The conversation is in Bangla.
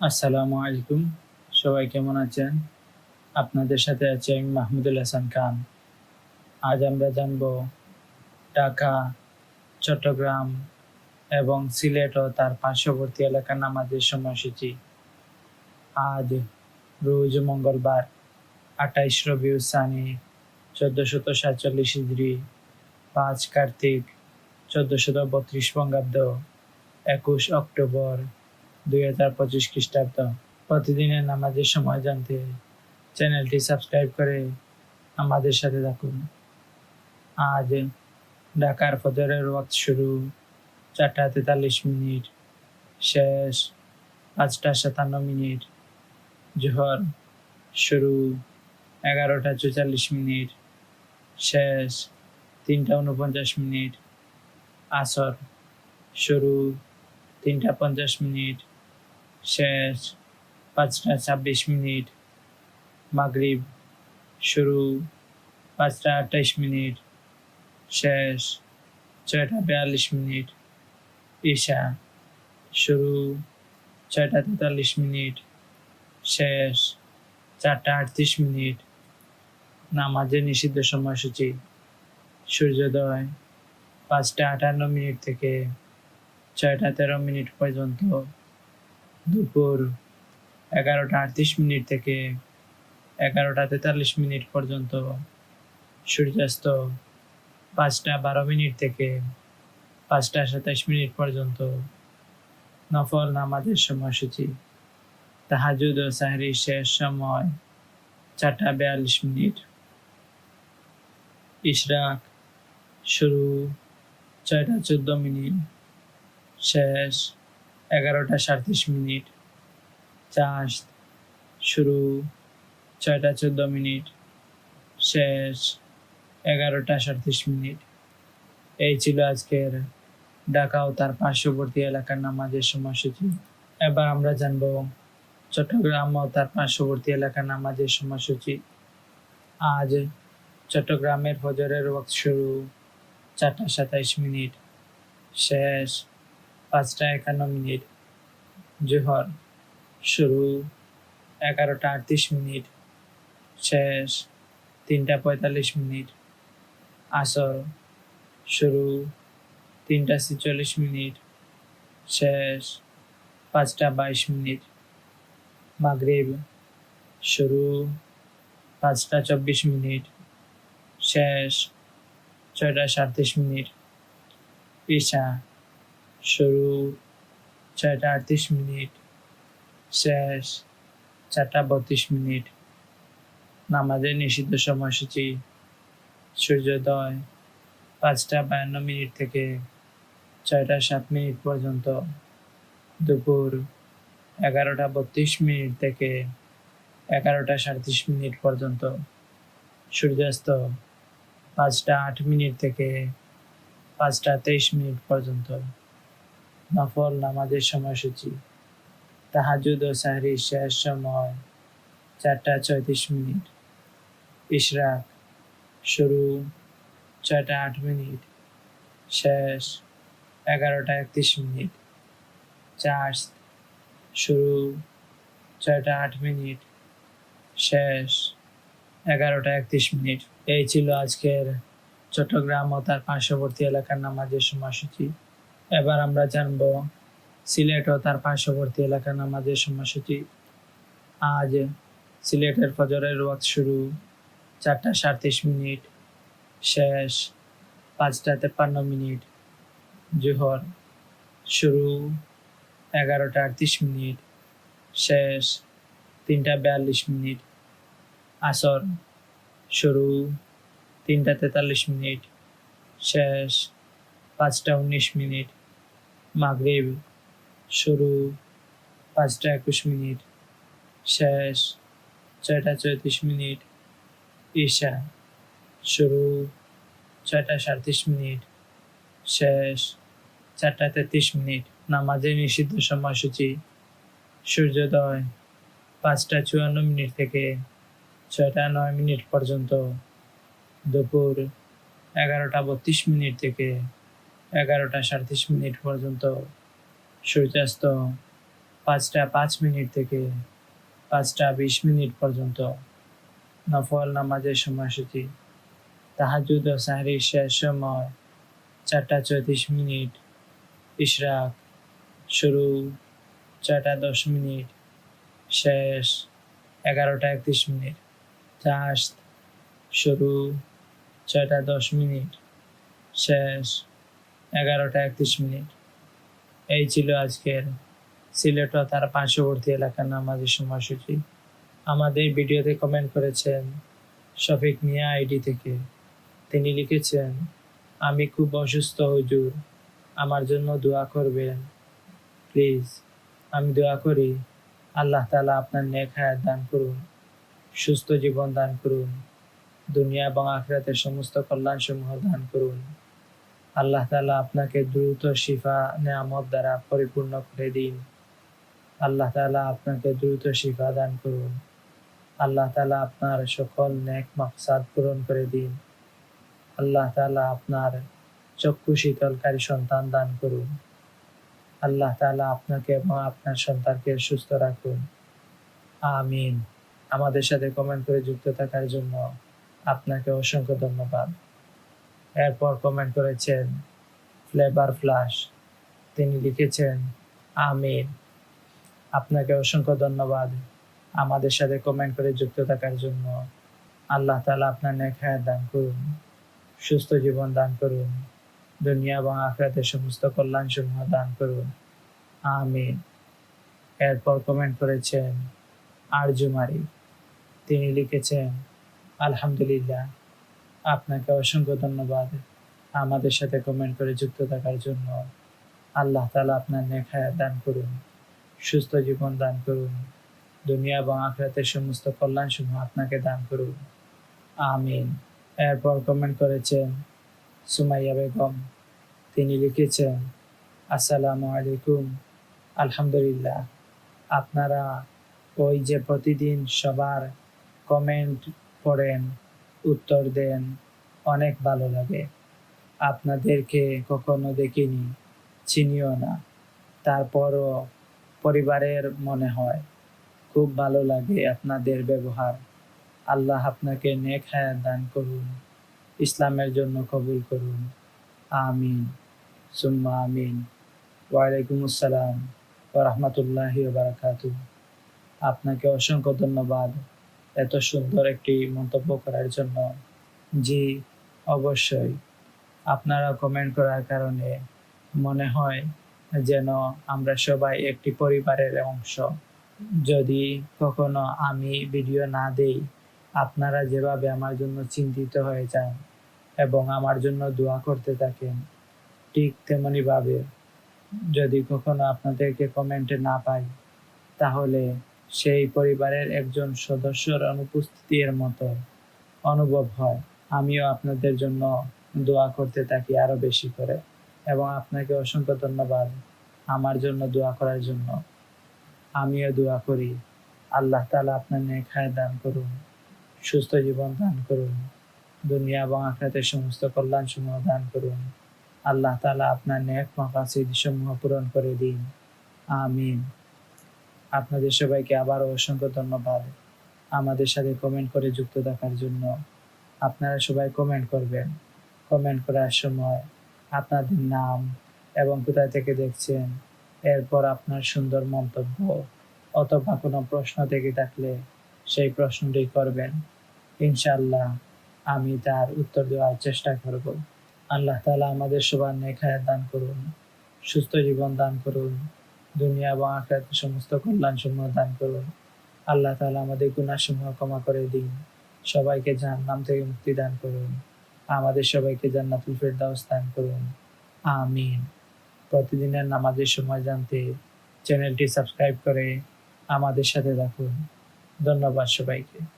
আসসালামু আলাইকুম। সবাই কেমন আছেন? আপনাদের সাথে আছি আমি মাহমুদুল হাসান খান। আজ আমরা জানব ঢাকা, চট্টগ্রাম এবং সিলেট ও তার পার্শ্ববর্তী এলাকার নামাজের সময়সূচি। আজ রোজ মঙ্গলবার, আঠাইশ রবিউল সানি চোদ্দশত সাতচল্লিশ ইজরি পাঁচ কার্তিক, চোদ্দশত বত্রিশ বঙ্গাব্দ, একুশ অক্টোবর দুই হাজার পঁচিশ খ্রিস্টাব্দ। প্রতিদিনের নামাজের সময় জানতে চ্যানেলটি সাবস্ক্রাইব করে আমাদের সাথে থাকুন। আজ ঢাকার ফজরের ওয়াক্ত শুরু, চারটা তেতাল্লিশ মিনিট, শেষ পাঁচটা সাতান্ন মিনিট, জোহর শুরু এগারোটা চুয়াল্লিশ মিনিট, শেষ তিনটা উনপঞ্চাশ মিনিট, আসর শুরু তিনটা পঞ্চাশ মিনিট শেষ পাঁচটা ছাব্বিশ মিনিট। মাগরিব শুরু পাঁচটা আঠাইশ মিনিট। শেষ ছয়টা বিয়াল্লিশ মিনিট। ঈশা শুরু ছয়টা তেতাল্লিশ মিনিট। শেষ চারটা আটত্রিশ মিনিট। নামাজের নিষিদ্ধ সময়সূচি। সূর্যোদয় পাঁচটা আটান্ন মিনিট থেকে ছয়টা তেরো মিনিট পর্যন্ত। দুপুর এগারোটা আটত্রিশ মিনিট থেকে এগারোটা তেতাল্লিশ মিনিট পর্যন্ত সূর্যাস্ত পাঁচটা বারো মিনিট থেকে পাঁচটা সাতাশ মিনিট পর্যন্ত নফল নামাজের সময়সূচি। তাহাজুদ ও সাহরি শেষ সময় চারটা বিয়াল্লিশ মিনিট। ইশরাক শুরু ছয়টা চোদ্দ মিনিট। শেষ এগারোটা সাঁত্রিশ মিনিট। চাষ শুরু ছয়টা চোদ্দ মিনিট। শেষ এগারোটা সাঁত্রিশ মিনিট। এই ছিল আজকের ঢাকা ও তার পার্শ্ববর্তী এলাকার নামাজের সময়সূচি। এবার আমরা জানব চট্টগ্রাম ও তার পার্শ্ববর্তী এলাকার নামাজের সময়সূচি। আজ চট্টগ্রামের ফজরের ওয়াক্ত শুরু চারটা সাতাইশ মিনিট। শেষ পাঁচটা একান্ন মিনিট। জোহর শুরু এগারোটা আটত্রিশ মিনিট। শেষ তিনটা পঁয়তাল্লিশ মিনিট। আসর শুরু তিনটা ছেচল্লিশ মিনিট। শেষ পাঁচটা বাইশ মিনিট। মাগরিব শুরু পাঁচটা চব্বিশ মিনিট। শেষ ছয়টা সাতত্রিশ মিনিট। ঈশা শুরু ছয়টা আটত্রিশ মিনিট, শেষ চারটা বত্রিশ মিনিট। নামাজের নিষিদ্ধ সময়সূচি, সূর্যোদয় পাঁচটা বায়ান্ন মিনিট থেকে ছয়টা সাত মিনিট পর্যন্ত। দুপুর এগারোটা বত্রিশ মিনিট থেকে এগারোটা সাঁত্রিশ মিনিট পর্যন্ত। সূর্যাস্ত পাঁচটা আট মিনিট থেকে পাঁচটা তেইশ মিনিট পর্যন্ত। নফল নামাজের সময়সূচি। তাহাজুদ ও সাহরি শেষ সময় চারটা ছয়ত্রিশ মিনিট। ইশরাক শুরু ছয়টা আট মিনিট। শেষ এগারোটা একত্রিশ মিনিট। চার্জ শুরু ছয়টা আট মিনিট। শেষ এগারোটা একত্রিশ মিনিট। এই ছিল আজকের চট্টগ্রাম ও তার পার্শ্ববর্তী এলাকার নামাজের সময়সূচি। এবার আমরা জানব সিলেট ও তার পার্শ্ববর্তী এলাকার নামাজের সময়সূচি। আজ সিলেটের ফজরের ওয়াক্ত শুরু, চারটা সাঁত্রিশ মিনিট, শেষ পাঁচটা তেপ্পান্ন মিনিট, জোহর শুরু এগারোটা আটত্রিশ মিনিট, শেষ তিনটা বিয়াল্লিশ মিনিট, আসর শুরু তিনটা তেতাল্লিশ মিনিট, শেষ পাঁচটা উনিশ মিনিট মাগরিব, শুরু, পাঁচটা একুশ মিনিট, শেষ, ছয়টা চৌত্রিশ মিনিট, ঈশা, শুরু, ছয়টা সাঁত্রিশ মিনিট, শেষ, চারটা তেত্রিশ মিনিট, নামাজের নিষিদ্ধ সময়সূচি, সূর্যোদয়, পাঁচটা চুয়ান্ন মিনিট থেকে ছয়টা নয় মিনিট পর্যন্ত, দুপুর এগারোটা বত্রিশ মিনিট থেকে এগারোটা সাঁত্রিশ মিনিট পর্যন্ত সূর্যাস্ত, পাঁচটা পাঁচ মিনিট থেকে পাঁচটা বিশ মিনিট পর্যন্ত নফল নামাজের সময়সূচি। তাহাজুদ ও সাহরির শেষ সময় চারটা চৌত্রিশ মিনিট। ইশরাক শুরু ছয়টা দশ মিনিট। শেষ এগারোটা একত্রিশ মিনিট। চাষ শুরু ছয়টা দশ মিনিট। শেষ এগারোটা একত্রিশ মিনিট। এই ছিল আজকের সিলেট ও তার পার্শ্ববর্তী এলাকার নামাজের সময়সূচি। আমাদের ভিডিওতে কমেন্ট করেছেন শফিক মিয়া আইডি থেকে। তিনি লিখেছেন, আমি খুব অসুস্থ, হুজুর। আমার জন্য দোয়া করবেন। প্লিজ, আমি দোয়া করি, আল্লাহ তালা আপনার নেক হায়াত দান করুন, সুস্থ জীবন দান করুন, দুনিয়া এবং আখরাতের সমস্ত কল্যাণ সমূহ দান করুন। আল্লাহ তালা আপনাকে দ্রুত শিফা, নেয়ামত দ্বারা পরিপূর্ণ করে দিন। আল্লাহ তালা আপনাকে দ্রুত শিফা দান করুন। আল্লাহ তালা আপনার সকল ন্যাক মাকসাদ পূরণ করে দিন। আল্লাহ তালা আপনার চক্ষু শীতলকারী সন্তান দান করুন। আল্লাহ তালা আপনাকে এবং আপনার সন্তানকে সুস্থ রাখুন। আমিন। আমাদের সাথে কমেন্ট করে যুক্ত থাকার জন্য আপনাকে অসংখ্য ধন্যবাদ। এরপর কমেন্ট করেছেন ফ্লেভার ফ্লাশ তিনি লিখেছেন, আমির, আপনাকে অসংখ্য ধন্যবাদ আমাদের সাথে কমেন্ট করে যুক্ত থাকার জন্য। আল্লাহ তালা আপনার নেখায় দান করুন, সুস্থ জীবন দান করুন, দুনিয়া এবং আখরাতের সমস্ত কল্যাণ সমূহ দান করুন। আমিন এরপর কমেন্ট করেছেন আরজুমারি তিনি লিখেছেন, আলহামদুলিল্লাহ আপনাকে অসংখ্য ধন্যবাদ। আমাদের সাথে কমেন্ট করে যুক্ত থাকার জন্য আল্লাহ তালা আপনার নেখায় দান করুন, সুস্থ জীবন দান করুন, দুনিয়া এবং আখরাতের সমস্ত কল্যাণ সমূহ আপনাকে দান করুন। আমিন। এরপর কমেন্ট করেছেন সুমাইয়া বেগম। তিনি লিখেছেন, আসসালামু আলাইকুম। আলহামদুলিল্লাহ। আপনারা ওই যে প্রতিদিন সবার কমেন্ট পড়েন উত্তর দেন, অনেক ভালো লাগে। আপনাদেরকে কখনো দেখিনি, চিনিও না। তারপরও পরিবারের মনে হয়, খুব ভালো লাগে আপনাদের ব্যবহার। আল্লাহ আপনাকে নেক হায়াত দান করুন, ইসলামের জন্য কবুল করুন। আমিন। সুম্মা আমিন। ওয়ালাইকুম আসসালাম ও রহমতুল্লাহি বারাকাতু আপনাকে অসংখ্য ধন্যবাদ। এত সুন্দর একটি মন্তব্য করার জন্য। জি, অবশ্যই। আপনারা কমেন্ট করার কারণে মনে হয় যেন আমরা সবাই একটি পরিবারের অংশ। যদি কখনো আমি ভিডিও না দেই, আপনারা যেভাবে আমার জন্য চিন্তিত হয়ে যান এবং আমার জন্য দোয়া করতে থাকেন, ঠিক তেমনিভাবে যদি কখনো আপনাদেরকে কমেন্টে না পাই, তাহলে সেই পরিবারের একজন সদস্যর অনুপস্থিতির মতো অনুভব হয়। আমিও আপনাদের জন্য দোয়া করতে থাকি আরও বেশি করে এবং আপনাকে অসংখ্য ধন্যবাদ আমার জন্য দোয়া করার জন্য। আমিও দোয়া করি। আল্লাহ তালা আপনার নেখায় দান করুন, সুস্থ জীবন দান করুন, দুনিয়া এবং আখরাতের সমস্ত কল্যাণ সমূহ দান করুন। আল্লাহ তালা আপনার নেক মাকাসিদ সমূহ পূরণ করে দিন। আমিন। আপনাদের সবাইকে আবারও অসংখ্য ধন্যবাদ। আমাদের সাথে কমেন্ট করে যুক্ত থাকার জন্য আপনারা সবাই কমেন্ট করবেন। কমেন্ট করার সময় আপনাদের নাম এবং কোথায় থেকে দেখছেন, এরপর আপনার সুন্দর মন্তব্য অথবা কোনো প্রশ্ন থেকে থাকলে সেই প্রশ্নটি করবেন। ইনশাল্লাহ আমি তার উত্তর দেওয়ার চেষ্টা করব। আল্লাহ তালা আমাদের সবার নেখায় দান করুন, সুস্থ জীবন দান করুন। দুনিয়া এবং আখের সমস্ত কল্যাণ সমূহ দান করুন। আল্লাহ তালা আমাদের গুণাসমূহ ক্ষমা করে দিন। সবাইকে নাম থেকে মুক্তি দান করুন। আমাদের সবাইকে জান্নাতুল ফেরদাউস দান করুন। আমিন। প্রতিদিনের নামাজের সময় জানতে চ্যানেলটি সাবস্ক্রাইব করে আমাদের সাথে রাখুন ধন্যবাদ সবাইকে।